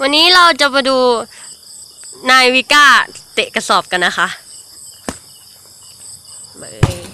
วันนี้เราจะมาดูนายวิก้าเตะกระสอบกันนะคะเย